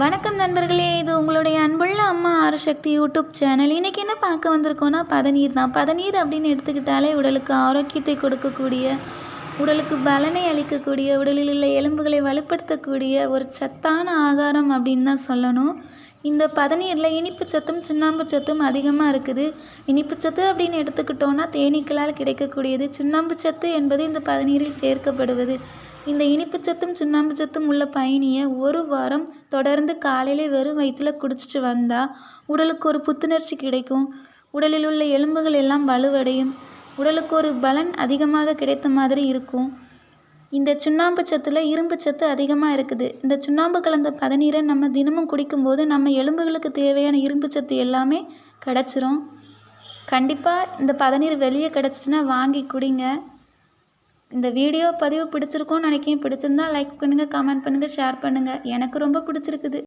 வணக்கம் நண்பர்களே இது உங்களுடைய அன்புள்ள அம்மா ஆறுசக்தி யூடியூப் சேனல். இன்றைக்கி என்ன பார்க்க வந்திருக்கோன்னா பதநீர் தான். பதநீர் அப்படின்னு எடுத்துக்கிட்டாலே உடலுக்கு ஆரோக்கியத்தை கொடுக்கக்கூடிய உடலுக்கு பலனை அளிக்கக்கூடிய உடலில் உள்ள எலும்புகளை வலுப்படுத்தக்கூடிய ஒரு சத்தான ஆகாரம் அப்படின்னு தான் சொல்லணும். இந்த பதநீரில் இனிப்பு சத்தும் சுண்ணாம்பு சத்தும் அதிகமாக இருக்குது. இனிப்பு சத்து அப்படின்னு எடுத்துக்கிட்டோன்னா தேனீக்களால் கிடைக்கக்கூடியது. சுண்ணாம்பு சத்து என்பது இந்த பதநீரில் சேர்க்கப்படுவது. இந்த இனிப்பு சத்தும் சுண்ணாம்பு சத்தும் உள்ள பயணியை ஒரு வாரம் தொடர்ந்து காலையில் வெறும் வயிற்றில் குடிச்சிட்டு வந்தால் உடலுக்கு ஒரு புத்துணர்ச்சி கிடைக்கும். உடலில் உள்ள எலும்புகள் எல்லாம் வலுவடையும். உடலுக்கு ஒரு பலன் அதிகமாக கிடைத்த மாதிரி இருக்கும். இந்த சுண்ணாம்பு சத்தில் இரும்பு சத்து அதிகமாக இருக்குது. இந்த சுண்ணாம்பு கலந்த பதநீரை நம்ம தினமும் குடிக்கும்போது நம்ம எலும்புகளுக்கு தேவையான இரும்பு சத்து எல்லாமே கிடச்சிரும். கண்டிப்பாக இந்த பதநீர் வெளியே கிடச்சிச்சின்னா வாங்கி குடிங்க. இந்த வீடியோ பதிவு பிடிச்சிருக்கும்னு நினைக்கிறேன். பிடிச்சிருந்தா லைக் பண்ணுங்கள் கமெண்ட் பண்ணுங்கள் ஷேர் பண்ணுங்கள் எனக்கு ரொம்ப பிடிச்சிருக்குது.